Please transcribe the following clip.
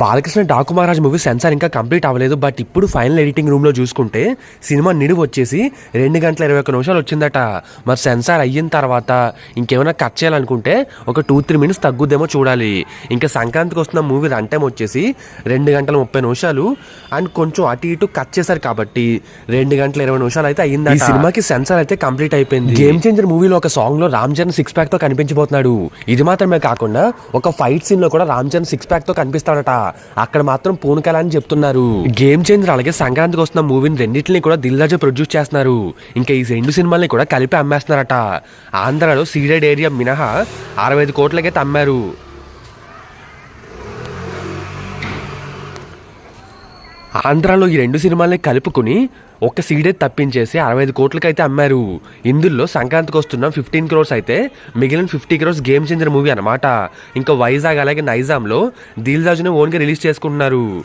Balakrishna Daaku Maharaj movie censor ఇంకా complete అవ్వలేదు but ఇప్పుడు ఫైనల్ ఎడిటింగ్ రూమ్లో చూసుకుంటే సినిమా నిడివి వచ్చేసి రెండు గంటల ఇరవై ఒక్క నిమిషాలు వచ్చిందట. మరి సెన్సార్ అయిన తర్వాత ఇంకేమైనా కట్ చేయాలనుకుంటే ఒక టూ త్రీ మినిట్స్ తగ్గుద్దేమో చూడాలి. ఇంకా సంక్రాంతికి వస్తున్న మూవీ రన్ టైం వచ్చేసి రెండు గంటల ముప్పై నిమిషాలు. అండ్ కొంచెం అటు ఇటు కట్ చేశారు కాబట్టి రెండు గంటల ఇరవై నిమిషాలు అయితే అయింది ఈ సినిమాకి సెన్సార్ అయితే కంప్లీట్ అయిపోయింది. గేమ్ చేంజర్ మూవీలో ఒక సాంగ్లో రామ్ చరణ్ సిక్స్ ప్యాక్తో కనిపించబోతున్నాడు. ఇది మాత్రమే కాకుండా ఒక ఫైట్ సీన్లో కూడా రామ్ చరణ్ సిక్స్ ప్యాక్తో కనిపిస్తాడట. అక్కడ మాత్రం పూనకల అని చెప్తున్నారు. గేమ్ చేంజర్ అలాగే సంక్రాంతికి వస్తున్న మూవీని రెండింటిని కూడా దిల్ ప్రొడ్యూస్ చేస్తున్నారు. ఇంకా ఈ రెండు సినిమాల్ని కూడా కలిపి అమ్మేస్తున్నారట. ఆంధ్రాలో సీడెడ్ ఏరియా మినహా అరవై ఐదు కోట్లకైతే అమ్మారు. ఆంధ్రాలో ఈ రెండు సినిమాలని కలుపుకుని ఒక సీడే తప్పించేసి అరవై ఐదు కోట్లకైతే అమ్మారు. ఇందులో సంక్రాంతికి వస్తున్న ఫిఫ్టీన్ క్రోర్స్ అయితే మిగిలిన fifty crores Game Changer movie అనమాట ఇంకా వైజాగ్ అలాగే నైజాంలో దిల్ ఓన్గా రిలీజ్ చేసుకుంటున్నారు.